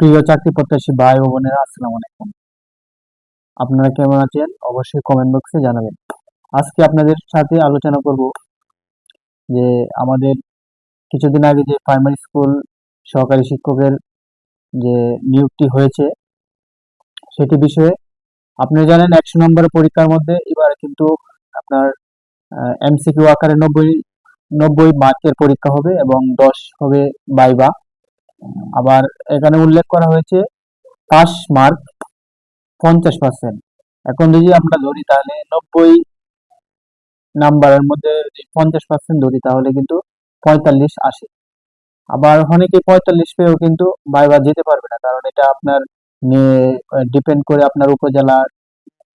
প্রিয় চাকরি প্রত্যাশী ভাই ও বোনেরা, আসসালামু আলাইকুম। আপনারা কেমন আছেন? অবশ্যই কমেন্ট বক্সে জানাবেন। আজকে আপনাদের সাথে আলোচনা করব যে আমাদের কিছুদিন আগে যে প্রাইমারি স্কুল সহকারী শিক্ষকের যে নিয়োগটি হয়েছে, সেটি বিষয়ে আপনি জানেন একশো নম্বরের পরীক্ষার মধ্যে এবার কিন্তু আপনার এমসিকিউ আকারে নব্বই নব্বই মার্কের পরীক্ষা হবে এবং দশ হবে বাইবা আবার এখানে উল্লেখ করা হয়েছে পাস মার্ক, পঞ্চাশ পার্সেন্ট এখন যদি আমরা ধরি তাহলে নব্বই নাম্বারের মধ্যে যদি পঞ্চাশ পার্সেন্ট ধরি তাহলে কিন্তু পঁয়তাল্লিশ আসে। আবার অনেকে পঁয়তাল্লিশ পেয়েও কিন্তু বাইবা যেতে পারবে না, কারণ এটা আপনার ডিপেন্ড করে আপনার উপজেলার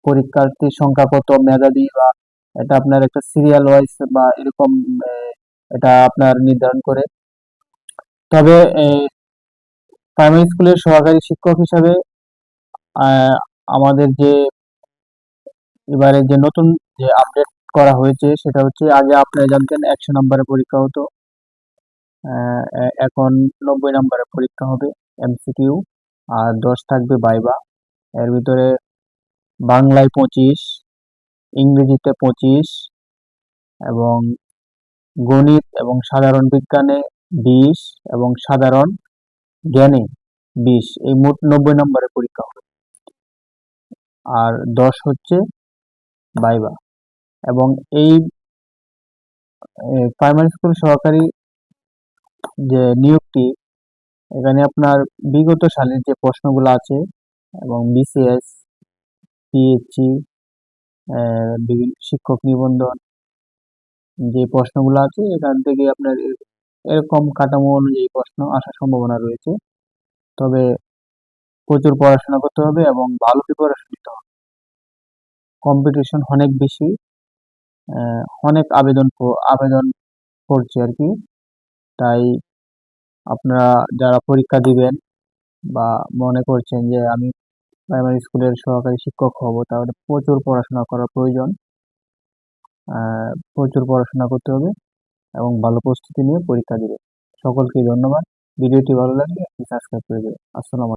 পরীক্ষার্থীর সংখ্যা কত, মেধাবী বা এটা আপনার একটা সিরিয়াল ওয়াইজ বা এরকম এটা আপনার নির্ধারণ করে তবে প্রাইমারি স্কুলের সহকারী শিক্ষক হিসাবে আমাদের যে, এবারে যে নতুন যে আপডেট করা হয়েছে, সেটা হচ্ছে আগে আপনারা জানতেন একশো নম্বরের পরীক্ষা হতো। এখন নব্বই নম্বরের পরীক্ষা হবে এমসিকিউ আর দশ থাকবে বাইবা। এর ভিতরে বাংলায় পঁচিশ, ইংরেজিতে পঁচিশ, এবং গণিত এবং সাধারণ বিজ্ঞানে বিশ এবং সাধারণ জ্ঞানে বিশ। এই মোট নব্বই নম্বরের পরীক্ষা হবে। আর দশ হচ্ছে বাইবা। এবং এই প্রাইমারি স্কুল সহকারী যে নিয়োগটি, এখানে আপনার বিগত সালের যে প্রশ্নগুলো আছে, এবং বিসিএস পিএইচই বিভিন্ন শিক্ষক নিবন্ধন, যে প্রশ্নগুলো আছে, এখান থেকে আপনার এরকম কাঠামো অনুযায়ী প্রশ্ন আসার সম্ভাবনা রয়েছে। তবে প্রচুর পড়াশোনা করতে হবে এবং ভালো প্রিপারেশন নিতে হবে। কম্পিটিশন অনেক বেশি অনেক আবেদন আবেদন করছে আর কি। তাই আপনারা যারা পরীক্ষা দিবেন বা মনে করছেন যে আমি প্রাইমারি স্কুলের সহকারী শিক্ষক হব, তাহলে প্রচুর পড়াশোনা করার প্রয়োজন। প্রচুর পড়াশোনা করতে হবে। এবং ভালো প্রস্তুতি নিয়ে পরীক্ষা দেবে। সকলকে ধন্যবাদ। ভিডিওটি ভালো লাগলে আপনি সাবস্ক্রাইব করে দেবেন আসসালামু